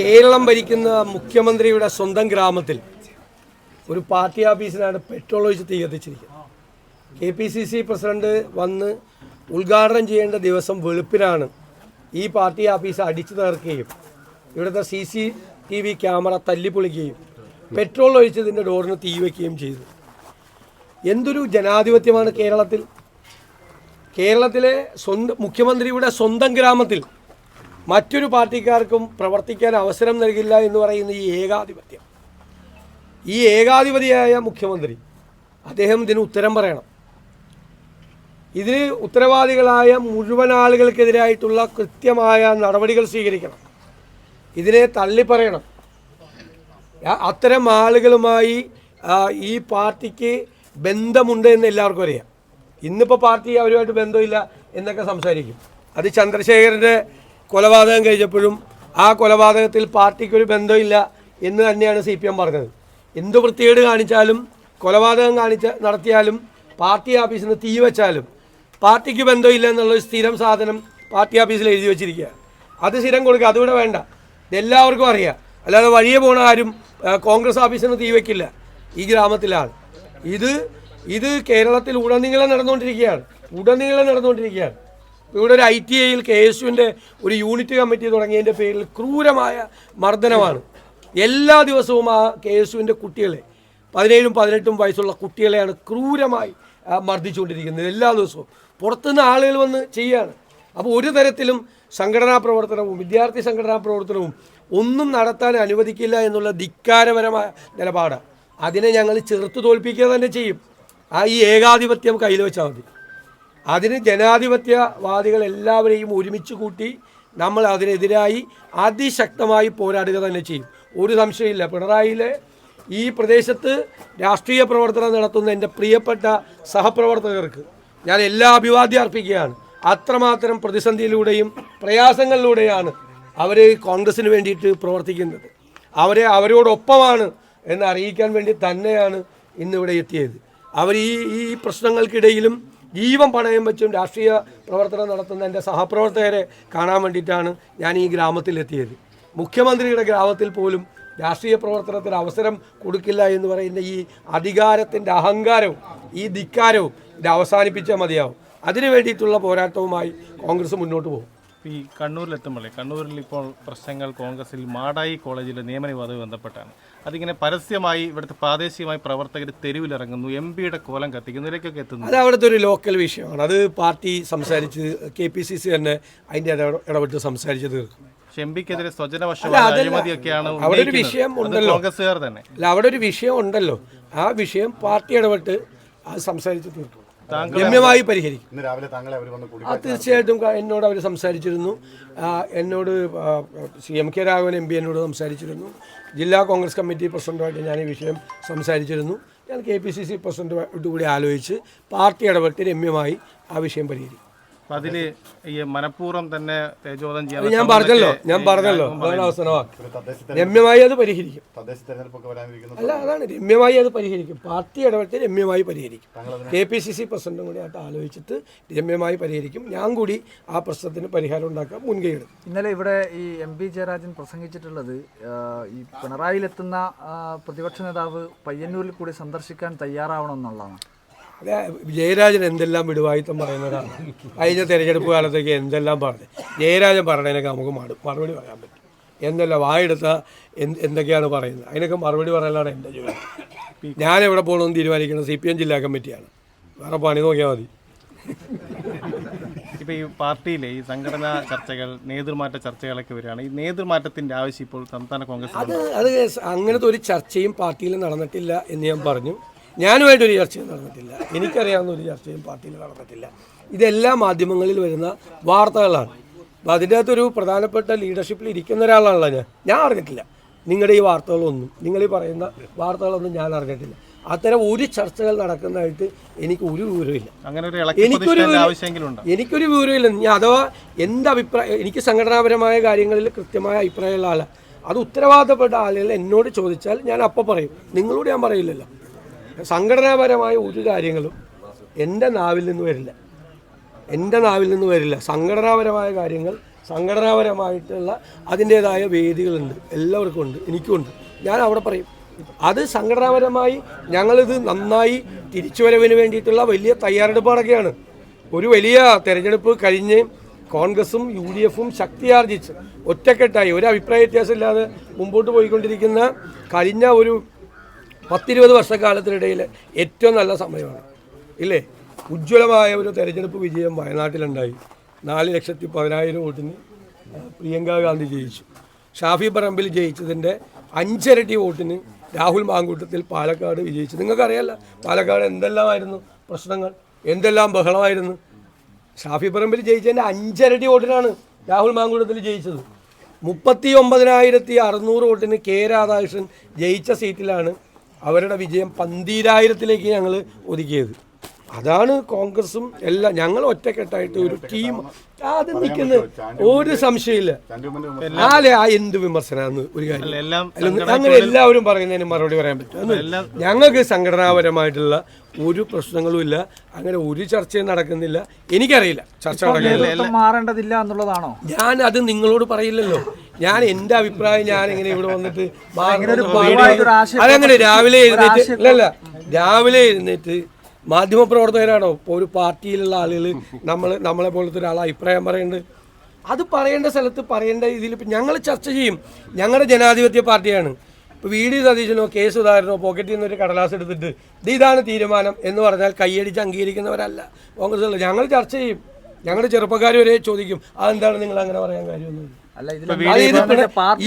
കേരളം ഭരിക്കുന്ന മുഖ്യമന്ത്രിയുടെ സ്വന്തം ഗ്രാമത്തിൽ ഒരു പാർട്ടി ഓഫീസിനാണ് പെട്രോൾ ഒഴിച്ച് തീ കത്തിച്ചിരിക്കുന്നത്. K P C C president വന്ന് ഉദ്ഘാടനം ചെയ്യേണ്ട ദിവസം വെളുപ്പിനാണ് ഈ പാർട്ടി ഓഫീസ് അടിച്ചു തകർക്കുകയും ഇവിടുത്തെ C C T V camera തല്ലിപ്പൊളിക്കുകയും petrol ഒഴിച്ചതിന്റെ ഡോറിന് തീ വയ്ക്കുകയും ചെയ്തു. എന്തൊരു ജനാധിപത്യമാണ് കേരളത്തിൽ? കേരളത്തിലെ സ്വന്തം മുഖ്യമന്ത്രിയുടെ സ്വന്തം ഗ്രാമത്തിൽ മറ്റൊരു പാർട്ടിക്കാർക്കും പ്രവർത്തിക്കാൻ അവസരം നൽകില്ല എന്ന് പറയുന്ന ഈ ഏകാധിപത്യം. ഈ ഏകാധിപതിയായ മുഖ്യമന്ത്രി അദ്ദേഹം ഇതിന് ഉത്തരം പറയണം. ഇതിന് ഉത്തരവാദികളായ മുഴുവൻ ആളുകൾക്കെതിരായിട്ടുള്ള കൃത്യമായ നടപടികൾ സ്വീകരിക്കണം. ഇതിനെ തള്ളിപ്പറയണം അത്തരം ആളുകളുമായി ഈ പാർട്ടിക്ക് ബന്ധമുണ്ട് എന്ന് എല്ലാവർക്കും അറിയാം. ഇന്നിപ്പോൾ പാർട്ടി അവരുമായിട്ട് ബന്ധമില്ല എന്നൊക്കെ സംസാരിക്കും. അത് ചന്ദ്രശേഖരന്റെ കൊലപാതകം കഴിഞ്ഞപ്പോഴും ആ കൊലപാതകത്തിൽ പാർട്ടിക്കൊരു ബന്ധമില്ല എന്ന് തന്നെയാണ് സി പി എം പറഞ്ഞത്. എന്ത് വൃത്തികേട് കാണിച്ചാലും കൊലപാതകം കാണിച്ച നടത്തിയാലും പാർട്ടി ഓഫീസിൽ നിന്ന് തീ വെച്ചാലും പാർട്ടിക്ക് ബന്ധമില്ല എന്നുള്ളൊരു സ്ഥിരം സാധനം പാർട്ടി ഓഫീസിൽ എഴുതി വെച്ചിരിക്കുക. അത് സ്ഥിരം കൊടുക്കുക അതിവിടെ വേണ്ട. ഇതെല്ലാവർക്കും അറിയാം. അല്ലാതെ വഴിയെ പോണ ആരും കോൺഗ്രസ് ഓഫീസിൽ നിന്ന് തീ വയ്ക്കില്ല ഈ ഗ്രാമത്തിലാണ് ഇത് ഇത് കേരളത്തിൽ ഉടനീളം നടന്നുകൊണ്ടിരിക്കുകയാണ്. ഉടനീളം നടന്നുകൊണ്ടിരിക്കുകയാണ്. ഇവിടെ ഒരു ഐ ടി ഐയിൽ കെ എസ് യുവിന്റെ ഒരു യൂണിറ്റ് കമ്മിറ്റി തുടങ്ങിയതിന്റെ പേരിൽ ക്രൂരമായ മർദ്ദനമാണ്. എല്ലാ ദിവസവും ആ കെ എസ് യുവിന്റെ കുട്ടികളെ പതിനേഴും പതിനെട്ടും വയസ്സുള്ള കുട്ടികളെയാണ് ക്രൂരമായി മർദ്ദിച്ചുകൊണ്ടിരിക്കുന്നത് എല്ലാ ദിവസവും. പുറത്തുനിന്ന് ആളുകൾ വന്ന് ചെയ്യാണ്. അപ്പോൾ ഒരു തരത്തിലും സംഘടനാ പ്രവർത്തനവും വിദ്യാർത്ഥി സംഘടനാ പ്രവർത്തനവും ഒന്നും നടത്താൻ അനുവദിക്കില്ല എന്നുള്ള ധിക്കാരപരമായ നിലപാടാണ്. അതിനെ ഞങ്ങൾ ചെറുത്തു തോൽപ്പിക്കുക തന്നെ ചെയ്യും. ആ ഈ ഏകാധിപത്യം കയ്യിൽ വെച്ചാൽ മതി. അതിന് ജനാധിപത്യവാദികൾ എല്ലാവരെയും ഒരുമിച്ച് കൂട്ടി നമ്മൾ അതിനെതിരായി അതിശക്തമായി പോരാടുക തന്നെ ചെയ്യും. ഒരു സംശയമില്ല പിണറായിയിലെ ഈ പ്രദേശത്ത് രാഷ്ട്രീയ പ്രവർത്തനം നടത്തുന്ന എന്റെ പ്രിയപ്പെട്ട സഹപ്രവർത്തകർക്ക് ഞാൻ എല്ലാ അഭിവാദ്യം അർപ്പിക്കുകയാണ്. അത്രമാത്രം പ്രതിസന്ധിയിലൂടെയും പ്രയാസങ്ങളിലൂടെയാണ് അവർ കോൺഗ്രസിന് വേണ്ടിയിട്ട് പ്രവർത്തിക്കുന്നത്. അവരെ അവരോടൊപ്പമാണ് എന്ന് അറിയിക്കാൻ വേണ്ടി തന്നെയാണ് ഇന്നിവിടെ എത്തിയത്. അവർ ഈ ഈ പ്രശ്നങ്ങൾക്കിടയിലും ജീവൻ പണയം വെച്ചും രാഷ്ട്രീയ പ്രവർത്തനം നടത്തുന്ന എന്റെ സഹപ്രവർത്തകരെ കാണാൻ വേണ്ടിയിട്ടാണ് ഞാൻ ഈ ഗ്രാമത്തിലെത്തിയത്. മുഖ്യമന്ത്രിയുടെ ഗ്രാമത്തിൽ പോലും രാഷ്ട്രീയ പ്രവർത്തനത്തിന് അവസരം കൊടുക്കില്ല എന്ന് പറയുന്ന ഈ അധികാരത്തിന്റെ അഹങ്കാരവും ഈ ധിക്കാരവും ഇത് അവസാനിപ്പിച്ചാൽ മതിയാവും. അതിനു വേണ്ടിയിട്ടുള്ള പോരാട്ടവുമായി കോൺഗ്രസ് മുന്നോട്ട് പോകും. ഈ കണ്ണൂരിലെത്തുമ്പോഴേ കണ്ണൂരിൽ ഇപ്പോൾ പ്രശ്നങ്ങൾ കോൺഗ്രസിൽ മാടായി കോളേജിലെ നിയമനവുമായി ബന്ധപ്പെട്ടാണ്. അതിങ്ങനെ പരസ്യമായി ഇവിടുത്തെ പ്രാദേശികമായി പ്രവർത്തകർ തെരുവിലിറങ്ങുന്നു എം പിയുടെ കോലം കത്തിക്കുന്നു ഇതിലേക്കൊക്കെ എത്തുന്നു. അത് അവിടുത്തെ ഒരു ലോക്കൽ വിഷയമാണ്. അത് പാർട്ടി സംസാരിച്ച് കെ പി സി സി തന്നെ അതിന്റെ ഇട- ഇടപെട്ട് സംസാരിച്ച് തീർക്കും. അവിടെ ഒരു വിഷയം ഉണ്ടല്ലോ. കോൺഗ്രസ്സുകാർ തന്നെ. അല്ല അവിടെ ഒരു വിഷയം ഉണ്ടല്ലോ. ആ വിഷയം പാർട്ടി ഇടപെട്ട് അത് സംസാരിച്ച് തീർക്കും. രമ്യമായി പരിഹരിക്കും. ഇന്ന് രാവിലെ താങ്കളെ അവർ വന്ന് കൂടി ആ തീർച്ചയായിട്ടും ക- എന്നോട് അവർ സംസാരിച്ചിരുന്നു. ആ, എന്നോട് ആ, C M K Raghavan M P എന്നോട് സംസാരിച്ചിരുന്നു. ജില്ലാ കോൺഗ്രസ് കമ്മിറ്റി പ്രസിഡന്റുമായിട്ട് ഞാൻ ഈ വിഷയം സംസാരിച്ചിരുന്നു. ഞാൻ കെ പി സി സി പ്രസിഡന്റുമായിട്ട് കൂടി ആലോചിച്ച് പാർട്ടി ഇടപെട്ട് രമ്യമായി ആ വിഷയം പരിഹരിക്കും. അപ്പൊ അതിൽ ഈ മനഃപൂർവം തന്നെ തേജോധം ചെയ്യാൻ ഞാൻ പറഞ്ഞല്ലോ ഞാൻ പറഞ്ഞല്ലോ അതാണ് അവസാനമാക്കി രമ്യമായി അത് പരിഹരിക്കും. അല്ല അതാണ് രമ്യമായി അത് പരിഹരിക്കും. പാർട്ടി ഇടപെട്ട് രമ്യമായി പരിഹരിക്കും. കെ പി സി സി പ്രസിഡന്റും കൂടി ആയിട്ട് ആലോചിച്ചിട്ട് രമ്യമായി പരിഹരിക്കും. ഞാൻ കൂടി ആ പ്രശ്നത്തിന് പരിഹാരം ഉണ്ടാക്കാൻ മുൻകൈ എടുക്കും. ഇന്നലെ ഇവിടെ ഈ എം പി ജയരാജൻ പ്രസംഗിച്ചിട്ടുള്ളത് ഈ പിണറായിലെത്തുന്ന പ്രതിപക്ഷ നേതാവ് പയ്യന്നൂരിൽ കൂടി സന്ദർശിക്കാൻ തയ്യാറാവണം എന്നുള്ളതാണ്. ജയരാജൻ എന്തെല്ലാം വിടുവായിത്തം പറയുന്നതാണ്. കഴിഞ്ഞ തെരഞ്ഞെടുപ്പ് കാലത്തേക്ക് എന്തെല്ലാം പറഞ്ഞു. ജയരാജൻ പറഞ്ഞതിനൊക്കെ നമുക്ക് മാറും മറുപടി പറയാൻ പറ്റും. എന്നല്ല വായെടുത്ത എന്ത് എന്തൊക്കെയാണ് പറയുന്നത്? അതിനൊക്കെ മറുപടി പറയാനാണ് എന്റെ ജോലി. ഞാൻ എവിടെ പോകണമെന്ന് തീരുമാനിക്കുന്നത് സി പി എം ജില്ലാ കമ്മിറ്റിയാണ്. വേറെ പണി നോക്കിയാൽ മതി. ഇപ്പോൾ ഈ പാർട്ടിയിലെ ഈ സംഘടനാ ചർച്ചകൾ നേതൃമാറ്റ ചർച്ചകളൊക്കെ വരികയാണ്. ഈ നേതൃമാറ്റത്തിന്റെ ആവശ്യം ഇപ്പോൾ സംസ്ഥാന കോൺഗ്രസ് അത് അത് അങ്ങനത്തെ ഒരു ചർച്ചയും പാർട്ടിയിൽ നടന്നിട്ടില്ല എന്ന് ഞാൻ പറഞ്ഞു. ഞാനുമായിട്ടൊരു ചർച്ചയും നടന്നിട്ടില്ല. എനിക്കറിയാവുന്ന ഒരു ചർച്ചയും പാർട്ടിയിൽ നടന്നിട്ടില്ല. ഇതെല്ലാ മാധ്യമങ്ങളിൽ വരുന്ന വാർത്തകളാണ്. അപ്പോൾ അതിന്റെ അകത്തൊരു പ്രധാനപ്പെട്ട ലീഡർഷിപ്പിൽ ഇരിക്കുന്ന ഒരാളാണല്ലോ ഞാൻ. ഞാൻ അറിഞ്ഞിട്ടില്ല. നിങ്ങളുടെ ഈ വാർത്തകളൊന്നും നിങ്ങൾ ഈ പറയുന്ന വാർത്തകളൊന്നും ഞാൻ അറിഞ്ഞിട്ടില്ല. അത്തരം ഒരു ചർച്ചകൾ നടക്കുന്നതായിട്ട് എനിക്ക് ഒരു വിവരമില്ല എനിക്കൊരു എനിക്കൊരു വിവരമില്ല ഞാൻ അഥവാ എന്ത് അഭിപ്രായം എനിക്ക് സംഘടനാപരമായ കാര്യങ്ങളിൽ കൃത്യമായ അഭിപ്രായമുള്ള ആളാണ് അത് ഉത്തരവാദിത്തപ്പെട്ട ആളുകൾ എന്നോട് ചോദിച്ചാൽ ഞാൻ അപ്പോൾ പറയും. നിങ്ങളോട് ഞാൻ പറയില്ലല്ലോ. സംഘടനാപരമായ ഒരു കാര്യങ്ങളും എന്റെ നാവിൽ നിന്ന് വരില്ല. എന്റെ നാവിൽ നിന്ന് വരില്ല. സംഘടനാപരമായ കാര്യങ്ങൾ സംഘടനാപരമായിട്ടുള്ള അതിന്റേതായ വേദികളുണ്ട്. എല്ലാവർക്കും ഉണ്ട്. എനിക്കുമുണ്ട് ഞാൻ അവിടെ പറയും. അത് സംഘടനാപരമായി ഞങ്ങളിത് നന്നായി തിരിച്ചുവരവിന് വേണ്ടിയിട്ടുള്ള വലിയ തയ്യാറെടുപ്പാടൊക്കെയാണ് ഒരു വലിയ തെരഞ്ഞെടുപ്പ് കഴിഞ്ഞ് കോൺഗ്രസും യു ഡി എഫും ശക്തിയാർജിച്ച് ഒറ്റക്കെട്ടായി ഒരു അഭിപ്രായ വ്യത്യാസമില്ലാതെ മുമ്പോട്ട് പോയിക്കൊണ്ടിരിക്കുന്ന കഴിഞ്ഞ ഒരു പത്തിരുപത് വർഷക്കാലത്തിനിടയിൽ ഏറ്റവും നല്ല സമയമാണ്. ഇല്ലേ? ഉജ്ജ്വലമായ ഒരു തെരഞ്ഞെടുപ്പ് വിജയം വയനാട്ടിലുണ്ടായി. നാല് ലക്ഷത്തി പതിനായിരം വോട്ടിന് പ്രിയങ്ക ഗാന്ധി ജയിച്ചു. ഷാഫി പറമ്പിൽ ജയിച്ചതിന്റെ അഞ്ചരട്ടി വോട്ടിന് രാഹുൽ മാങ്കൂട്ടത്തിൽ പാലക്കാട് വിജയിച്ചു. നിങ്ങൾക്കറിയാല്ല പാലക്കാട് എന്തെല്ലാമായിരുന്നു പ്രശ്നങ്ങൾ? എന്തെല്ലാം ബഹളമായിരുന്നു? ഷാഫി പറമ്പിൽ ജയിച്ചതിന്റെ അഞ്ചരട്ടി വോട്ടിനാണ് രാഹുൽ മാങ്കൂട്ടത്തിൽ ജയിച്ചത്. മുപ്പത്തി ഒമ്പതിനായിരത്തി അറുന്നൂറ് വോട്ടിന് കെ രാധാകൃഷ്ണൻ ജയിച്ച സീറ്റിലാണ് അവരുടെ വിജയം പന്തീരായിരത്തിലേക്ക് ഞങ്ങൾ ഒതുക്കിയത്. അതാണ് കോൺഗ്രസും എല്ലാം. ഞങ്ങൾ ഒറ്റക്കെട്ടായിട്ട് ഒരു ടീം അത് നിൽക്കുന്ന ഒരു സംശയമില്ല. ആലെ ആ എന്ത് വിമർശനമാണ് ഒരു കാര്യം. എല്ലാം അങ്ങനെ എല്ലാവരും പറയുന്നതിന് മറുപടി പറയാൻ പറ്റും. ഞങ്ങൾക്ക് സംഘടനാപരമായിട്ടുള്ള ഒരു പ്രശ്നങ്ങളും ഇല്ല. അങ്ങനെ ഒരു ചർച്ചയും നടക്കുന്നില്ല. എനിക്കറിയില്ല. ചർച്ച മാറേണ്ടതില്ല എന്നുള്ളതാണോ? ഞാൻ അത് നിങ്ങളോട് പറയില്ലല്ലോ. ഞാൻ എന്റെ അഭിപ്രായം ഞാൻ ഇങ്ങനെ ഇവിടെ വന്നിട്ട് അതങ്ങനെ രാവിലെ എഴുന്നേറ്റ് ഇല്ലല്ല. രാവിലെ എഴുന്നേറ്റ് മാധ്യമപ്രവർത്തകരാണോ? ഇപ്പോൾ ഒരു പാർട്ടിയിലുള്ള ആളുകൾ നമ്മൾ നമ്മളെ പോലത്തെ ഒരാൾ അഭിപ്രായം പറയുന്നുണ്ട് അത് പറയേണ്ട സ്ഥലത്ത് പറയേണ്ട ഇതിൽ ഇപ്പം ഞങ്ങൾ ചർച്ച ചെയ്യും. ഞങ്ങളുടെ ജനാധിപത്യ പാർട്ടിയാണ്. ഇപ്പോൾ വി ഡി സതീശനോ കെ സുധാകരനോ പോക്കറ്റിൽ നിന്ന് ഒരു കടലാസ് എടുത്തിട്ട് ഇത് ഇതാണ് തീരുമാനം എന്ന് പറഞ്ഞാൽ കൈയടിച്ച് അംഗീകരിക്കുന്നവരല്ല. കോൺഗ്രസ് ഞങ്ങൾ ചർച്ച ചെയ്യും. ഞങ്ങളുടെ ചെറുപ്പക്കാർ വരെ ചോദിക്കും അതെന്താണ് നിങ്ങൾ അങ്ങനെ പറയാൻ കാര്യമൊന്നും?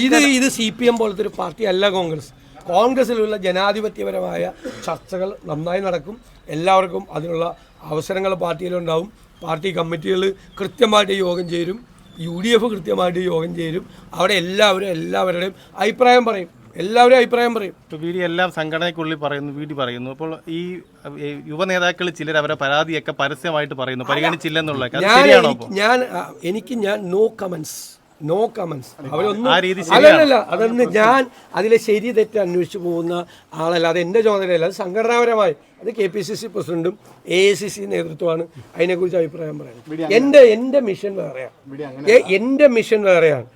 ഇത് ഇത് സി പി എം പോലത്തെ ഒരു പാർട്ടി അല്ല കോൺഗ്രസ്. കോൺഗ്രസിലുള്ള ജനാധിപത്യപരമായ ചർച്ചകൾ നന്നായി നടക്കും. എല്ലാവർക്കും അതിനുള്ള അവസരങ്ങൾ പാർട്ടിയിലുണ്ടാവും. പാർട്ടി കമ്മിറ്റികൾ കൃത്യമായിട്ട് യോഗം ചേരും. യു ഡി എഫ് കൃത്യമായിട്ട് യോഗം ചേരും. അവിടെ എല്ലാവരും എല്ലാവരുടെയും അഭിപ്രായം പറയും. എല്ലാവരും അഭിപ്രായം പറയും. ഇപ്പോൾ വി ഡി എല്ലാം സംഘടനയ്ക്കുള്ളിൽ പറയുന്നു വി ഡി പറയുന്നു. അപ്പോൾ ഈ യുവ നേതാക്കൾ ചിലർ അവരെ പരാതിയൊക്കെ പരസ്യമായിട്ട് പറയുന്നു പരിഗണിച്ചില്ലെന്നുള്ള ഞാൻ എനിക്ക് ഞാൻ നോ കമൻസ് നോ കമൻസ് അവരൊന്നും അല്ലല്ല അതൊന്ന് ഞാൻ അതിലെ ശരി തെറ്റ് അന്വേഷിച്ചു പോകുന്ന ആളല്ല അത് എന്റെ ചുമതലയല്ല അത് സംഘടനാപരമായി. അത് കെ പി സി സി പ്രസിഡന്റും എ ഐ സി സി നേതൃത്വമാണ് അതിനെക്കുറിച്ച് അഭിപ്രായം പറയുന്നത് എന്റെ എന്റെ മിഷൻ വേറെയാണ്. എന്റെ മിഷൻ വേറെയാണ്.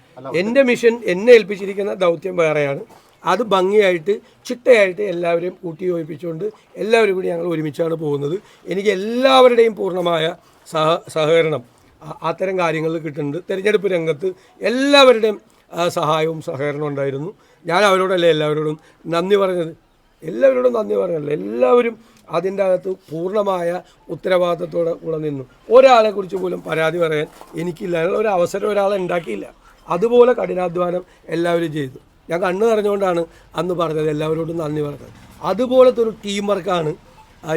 എന്റെ മിഷൻ എന്നെ ഏൽപ്പിച്ചിരിക്കുന്ന ദൗത്യം വേറെയാണ്. അത് ഭംഗിയായിട്ട് ചിട്ടയായിട്ട് എല്ലാവരെയും കൂട്ടി യോജിപ്പിച്ചുകൊണ്ട് എല്ലാവരും കൂടി ഞങ്ങൾ ഒരുമിച്ചാണ് പോകുന്നത്. എനിക്ക് എല്ലാവരുടെയും പൂർണമായ സഹ സഹകരണം. അത്തരം കാര്യങ്ങൾ കിട്ടുന്നുണ്ട്. തിരഞ്ഞെടുപ്പ് രംഗത്ത് എല്ലാവരുടെയും സഹായവും സഹകരണവും ഉണ്ടായിരുന്നു. ഞാൻ അവരോടല്ലേ എല്ലാവരോടും നന്ദി പറഞ്ഞത്? എല്ലാവരോടും നന്ദി പറഞ്ഞല്ലോ എല്ലാവരും അതിന്റെ അകത്ത് പൂർണമായ ഉത്തരവാദിത്തത്തോടെ കൂടെ നിന്നു. ഒരാളെ കുറിച്ച് പോലും പരാതി പറയാൻ എനിക്കില്ല. ഒരു അവസരം ഒരാളെ ഉണ്ടാക്കിയില്ല. അതുപോലെ കഠിനാധ്വാനം എല്ലാവരും ചെയ്തു. ഞാൻ കണ്ണു നിറഞ്ഞുകൊണ്ടാണ് അന്ന് പറഞ്ഞത്. എല്ലാവരോടും നന്ദി പറഞ്ഞത്. അതുപോലത്തെ ഒരു ടീം വർക്കാണ്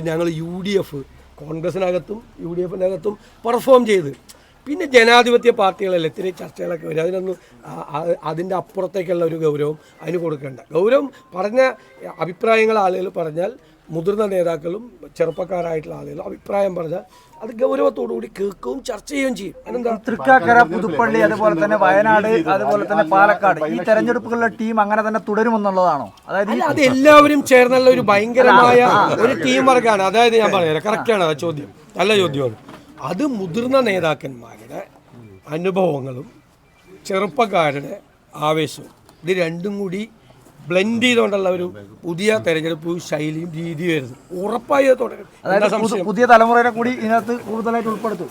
ഞങ്ങൾ യു ഡി എഫ് കോൺഗ്രസിനകത്തും യു ഡി എഫിനകത്തും പെർഫോം ചെയ്ത്. പിന്നെ ജനാധിപത്യ പാർട്ടികളല്ലേ ഇത്തിരി ചർച്ചകളൊക്കെ വരും. അതിനൊന്നും അതിന്റെ അപ്പുറത്തേക്കുള്ള ഒരു ഗൗരവം അതിന് കൊടുക്കേണ്ട. ഗൗരവം പറഞ്ഞ അഭിപ്രായങ്ങൾ ആളുകൾ പറഞ്ഞാൽ മുതിർന്ന നേതാക്കളും ചെറുപ്പക്കാരായിട്ടുള്ള ആളുകൾ അഭിപ്രായം പറഞ്ഞാൽ അത് ഗൗരവത്തോടു കൂടി കേൾക്കുകയും ചർച്ച ചെയ്യുകയും ചെയ്യും. തൃക്കാക്കര പുതുപ്പള്ളി അതുപോലെ തന്നെ വയനാട് അതുപോലെ തന്നെ പാലക്കാട്. ഈ തെരഞ്ഞെടുപ്പുകളിലെ ടീം അങ്ങനെ തന്നെ തുടരുമെന്നുള്ളതാണോ? അതായത് അത് എല്ലാവരും ചേർന്നുള്ള ഒരു ഭയങ്കരമായ ഒരു ടീം വർക്കാണ് അതായത് ഞാൻ പറഞ്ഞുതരാം കറക്റ്റാണ് ആ ചോദ്യം. നല്ല ചോദ്യമാണ്. അത് മുതിർന്ന നേതാക്കന്മാരുടെ അനുഭവങ്ങളും ചെറുപ്പക്കാരുടെ ആവേശവും ഇത് രണ്ടും കൂടി ബ്ലെൻഡ് ചെയ്തുകൊണ്ടുള്ള ഒരു പുതിയ തെരഞ്ഞെടുപ്പ് ശൈലിയും രീതിയും ആയിരുന്നു. ഉറപ്പായി അത് തുടരും. പുതിയ തലമുറയെ കൂടി ഇതിനകത്ത് കൂടുതലായിട്ട് ഉൾപ്പെടുത്തും.